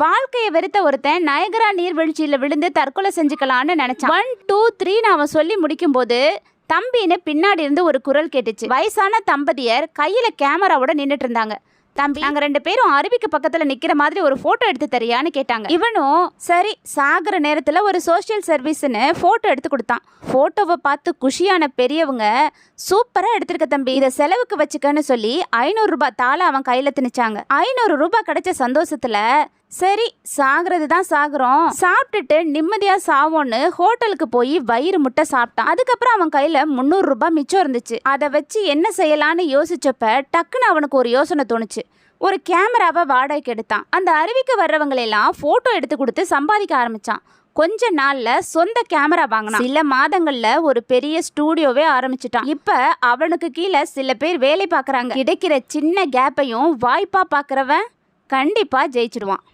வாழ்க்கையை வெறுத்த ஒருத்தன் நயகரா நீர்வீழ்ச்சியில் விழுந்து தற்கொலை செஞ்சுக்கலான்னு நினைச்சான். ஒன் டூ த்ரீன்னு அவன் சொல்லி முடிக்கும் போது தம்பின்னு பின்னாடி இருந்து ஒரு குரல் கேட்டுச்சு. வயசான தம்பதியர் கையில கேமராவோட நின்றுட்டு இருந்தாங்க. தம்பி. நாங்க ரெண்டு பேரும் அருவிக்கு பக்கத்துல நிக்கிற மாதிரி ஒரு போட்டோ எடுத்து தரியான்னு கேட்டாங்க. இவனும் சரி சாகுற நேரத்துல ஒரு சோஷியல் சர்வீஸ்னு போட்டோ எடுத்து கொடுத்தான். போட்டோவை பார்த்து குஷியான பெரியவங்க சூப்பரா எடுத்திருக்க தம்பி. இதை செலவுக்கு வச்சுக்கன்னு சொல்லி ஐநூறு ரூபாய் தாளை அவன் கையில திணிச்சாங்க. ஐநூறு ரூபாய் கிடைச்ச சந்தோஷத்துல சரி சாகுறது தான் சாகுறோம். சாப்பிட்டுட்டு நிம்மதியா சாவோன்னு ஹோட்டலுக்கு போய் வயிறு முட்டை சாப்பிட்டான். அதுக்கப்புறம் அவன் கையில முந்நூறு ரூபாய் மிச்சம் இருந்துச்சு. அதை வச்சு என்ன செய்யலான்னு யோசிச்சப்ப டக்குன்னு அவனுக்கு ஒரு யோசனை தோணுச்சு. ஒரு கேமராவை வாடகைக்கு எடுத்தான். அந்த அருவிக்கு வர்றவங்களெல்லாம் ஃபோட்டோ எடுத்து கொடுத்து சம்பாதிக்க ஆரம்பித்தான் கொஞ்ச நாள்ல சொந்த கேமரா வாங்கினான். சில மாதங்கள்ல ஒரு பெரிய ஸ்டூடியோவே ஆரம்பிச்சிட்டான். இப்ப அவனுக்கு கீழே சில பேர் வேலை பார்க்குறாங்க. கிடைக்கிற சின்ன கேப்பையும் வாய்ப்பா பார்க்குறவன் கண்டிப்பா ஜெயிச்சிடுவான்.